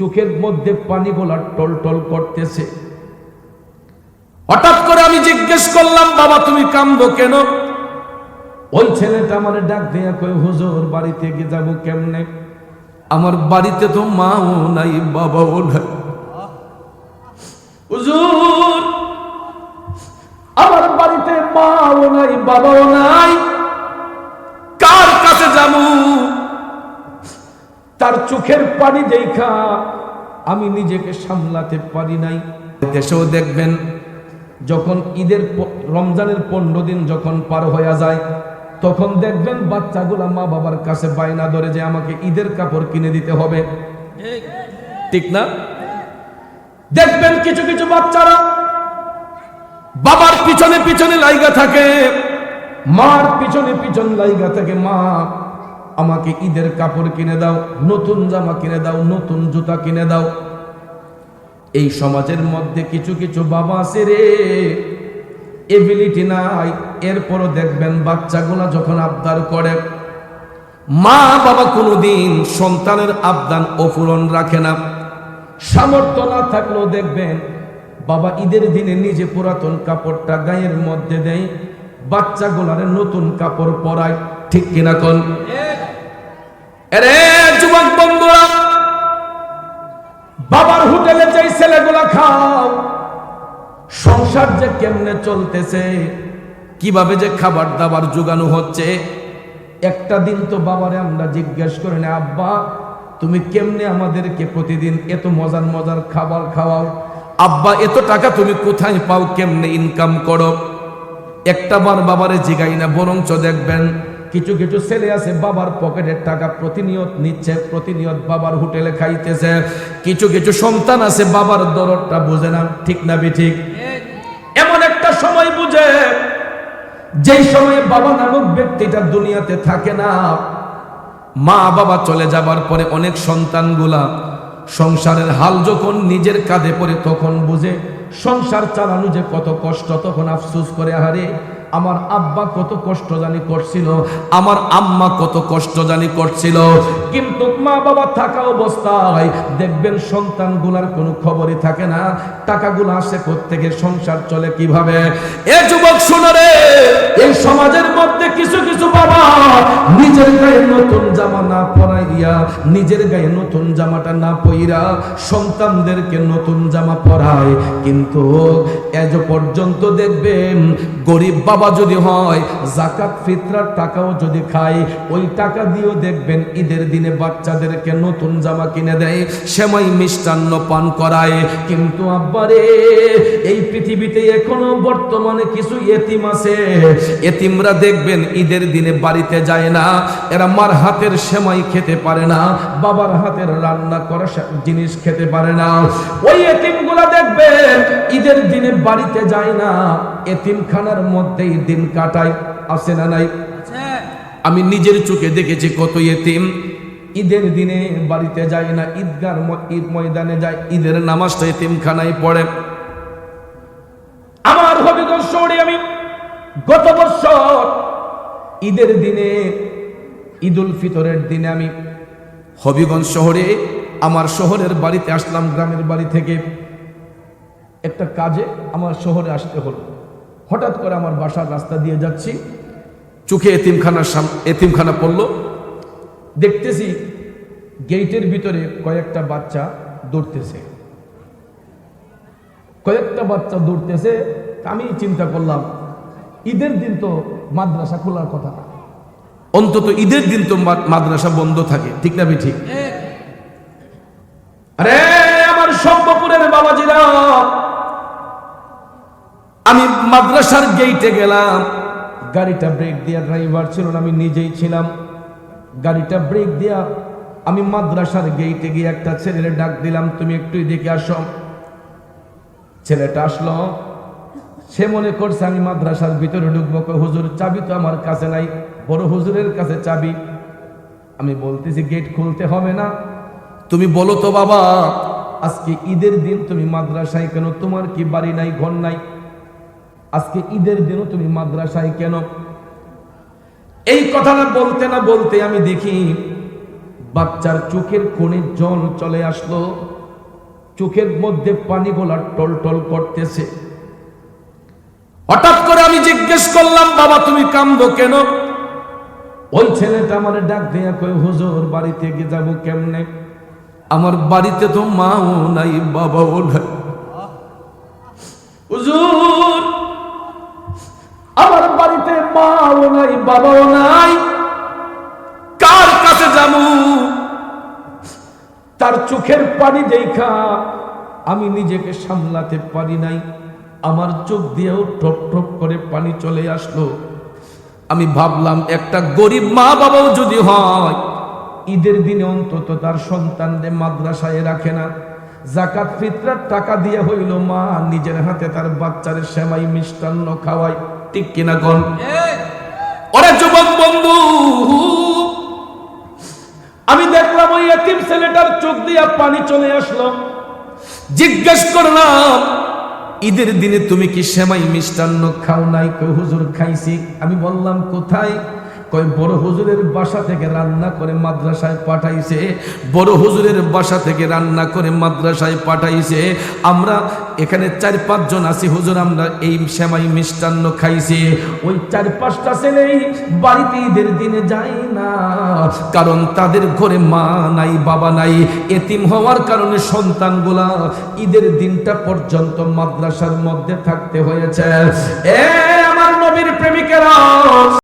চোখের মধ্যে পানি গোলা টল টল করতেছে। হঠাৎ করে আমি জিজ্ঞেস করলাম, বাবা, তুমি কান্দো কেন? ওই ছেলেটা আমার ডাক দিয়া কই হুজুর, বাড়িতে গিয়ে যাব কেমনে? আমার বাড়িতে তো মাও নাই, বাবাও নাই। হুজুর, আমার বাড়িতে মাও নাই, বাবাও নাই। তার চোখের পানি দেখা, আমি নিজেকে সামলাতে পারি নাই। দেশেও দেখবেন, যখন ঈদের রমজানের পনেরো দিন যখন পার হয়ে যায়, তখন দেখবেন বাচ্চাগুলা মা বাবার কাছে বায়না ধরে যে আমাকে ঈদের কাপড় কিনে দিতে হবে। ঠিক না? দেখবেন কিছু কিছু বাচ্চারা বাবার পিছনে পিছনে লাইগা থাকে, মার পিছনে পিছন লাইগা থাকে, মা আমাকে ঈদের কাপড় কিনে দাও, নতুন জামা কিনে দাও, নতুন জুতা কিনে দাও। এই সমাজের মধ্যে কিছু কিছু বাবা আছে রে। এবিলিটি নাই, এরপরও দেখবেন বাচ্চাগুলা যখন আবদার করে, মা বাবা কোনোদিন সন্তানের আবদান অপূরণ রাখে না। সামর্থ্য না থাকলেও দেখবেন বাবা ঈদের দিনে নিজে পুরাতন কাপড়টা গায়ের মধ্যে দেয়, বাচ্চাগুলারে নতুন কাপড় পরায়, ঠিক কিনা কোন? বাবার হোটেলে যেই ছেলেগুলা খাও, সংসার যে কেমনে চলতেছে, কীভাবে যে খাবার দাবার জোগানো হচ্ছে, একটা দিন তো বাবারে আমরা জিজ্ঞেস করি না, আব্বা, তুমি কেমনে আমাদেরকে প্রতিদিন এত মজার মজার খাবার খাওয়াও? আব্বা, এত টাকা তুমি কোথায় পাও? কেমনে ইনকাম করো? একটা বার বাবারে জিগাই না, বরঞ্চ দেখবেন কিছু কিছু ছেলে আছে, বাবার পকেটের টাকা প্রতিনিয়ত নিচ্ছে, প্রতিনিয়ত বাবার হোটেলে খাইতেছে। কিছু কিছু সন্তান আছে, বাবার দরদটা বোঝে না, ঠিক না ঠিক? এমন একটা সময় বুঝে, যেই সময়ে বাবা নামক ব্যক্তিটা দুনিয়াতে থাকে না, মা বাবা চলে যাবার পরে অনেক সন্তানগুলা সংসারের হাল যখন নিজের কাঁধে পড়ে তখন বুঝে, সংসার চালানো যে কত কষ্ট, তখন আফসোস করে, আহারে আমার আব্বা কত কষ্ট জানি করছিল আমার আম্মা কত কষ্ট জানি করছিল কিন্তু মা বাবা থাকা অবস্থায় দেখবেন সন্তানগুলার কোনো খবরই থাকে না। টাকাগুলো আসে থেকে সংসার চলে কীভাবে? এ যুবক, শুনো রে! এই সমাজের মধ্যে কিছু কিছু বাবা নিজের গায়ে নতুন জামা না পরাইয়া, নিজের গায়ে নতুন জামাটা না পইরা সন্তানদেরকে নতুন জামা পরায়। কিন্তু এজ পর্যন্ত দেখবেন গরিব বাবা যদি হয়, জাকাত, ফিতরার টাকাও যদি খায়, ওই টাকা দিয়েও দেখবেন ঈদের দিনে বাচ্চাদেরকে নতুন জামা কিনে দেয় সেমাই মিষ্টান্ন পান করায়। কিন্তু আব্বারে এই পৃথিবীতে এখনও বর্তমানে কিছু এতিম আছে। এতিমরা দেখবেন ঈদের দিনে বাড়িতে যায় না এরা মার হাতের সেমাই খেতে পারে না বাবার হাতের রান্না করা জিনিস খেতে পারে না। ওই এতিমগুলা দেখবেন ঈদের দিনে বাড়িতে যায় না এতিমখানার মধ্যেই দিন কাটায় আছে না নাই? আমি নিজের চোখে দেখেছি কত এতিম। ঈদের দিনে বাড়িতে যায় না, ঈদগার ঈদ ময়দানে যায় ঈদের নামাজটা এতিমখানায় পড়ে। আমার হবিগঞ্জ শহরে আমি গত বছর ঈদের দিনে, ঈদুল ফিতরের দিনে আমি হবিগঞ্জ শহরে আমার শহরের বাড়িতে আসলাম, গ্রামের বাড়ি থেকে। একটা কাজে আমার শহরে আসতে হলো। হঠাৎ করে আমার বাসার রাস্তা দিয়ে যাচ্ছি। চোখে এতিমখানার সাম, এতিমখানা পড়ল। দেখতেছি গেটের ভিতরে কয়েকটা বাচ্চা দৌড়তেছে। কয়েকটা বাচ্চা দৌড়তেছে আমি চিন্তা করলাম, ঈদের দিন তো মাদ্রাসা খোলার কথা না। অন্তত ঈদের দিন তো মাদ্রাসা বন্ধ থাকে, ঠিক না ঠিক আরে আমার সম্ভপুরের বাবাজিরা, আমি মাদ্রাসার গেইটে গেলাম, গাড়িটা ব্রেক দিয়া ড্রাইভার ছিল না, আমি নিজেই ছিলাম। গাড়িটা ব্রেক দিয়া আমি মাদ্রাসার গেইটে গিয়ে একটা ছেলের ডাক দিলাম, তুমি একটু এদিকে আসো। ছেলেটা আসলো। সে মনে করছে, আমি মাদ্রাসার ভিতরে ঢুকবো। হুজুর, চাবি তো আমার কাছে নাই, বড় হুজুরের কাছে চাবি। আমি বলতেছি, গেট খুলতে হবে না। তুমি বলো তো বাবা, আজকে ঈদের দিন তুমি মাদ্রাসায় কেন? তোমার কি বাড়ি নাই, ঘর নাই? আজকে ঈদের দিনও তুমি মাদ্রাসায় কেন? এই কথাটা বলতে না বলতে আমি দেখি বাচ্চার চোখের কোণে জল চলে আসলো। চোখের মধ্যে পানি গোলা টল টল করতেছে। হঠাৎ করে আমি জিজ্ঞেস করলাম, বাবা, তুমি কান্দো কেন? ওই ছেলেটা আমার ডাক দিয়া কই হুজুর, বাড়িতে গিয়ে যাব কেমনে? আমার বাড়িতে তো মাও নাই, বাবাও নাই। হুজুর মাও নাই, বাবাও নাই। কার কাছে যাব? তার চোখের পানি দেখা আমি নিজেকে সামলাতে পারি নাই। আমার চোখ দিয়েও ঠপ ঠপ করে পানি চলে আসলো। আমি ভাবলাম, একটা গরিব মা বাবাও যদি হয়, ঈদের দিনে অন্তত তার সন্তানদের মাদ্রাসায় রাখে না। জাকাত, ফিতরার টাকা দিয়ে হইল মা, নিজের হাতে তার বাচ্চারে সেমাই মিষ্টান্ন খাওয়ায় ঠিক কিনা কোন? ওরে যুবক বন্ধু, আমি দেখলাম ওই এতিম ছেলেটার চোখ দিয়া পানি চলে আসলো। জিজ্ঞেস করলাম, ঈদের দিনে তুমি কি সেমাই মিষ্টান্ন খাও নাই? কই, হুজুর, খাইছি। আমি বললাম, কোথায়? কয়, বড় হুজুরের বাসা থেকে রান্না করে মাদ্রাসায় পাঠাইছে, বড় হুজুরের বাসা থেকে রান্না করে মাদ্রাসায় পাঠাইছে। আমরা এখানে চার পাঁচজন আছি, হুজুর, আমরা এই সেমাই মিষ্টান্ন খাইছি। ওই চার, পাঁচটা ছেলেই বাড়িতে ঈদের দিনে যায় না, কারণ তাদের ঘরে মা নাই, বাবা নাই। এতিম হওয়ার কারণে সন্তানগুলা ঈদের দিনটা পর্যন্ত মাদ্রাসার মধ্যে থাকতে হয়েছে। এ আমার নবীর প্রেমিকেরা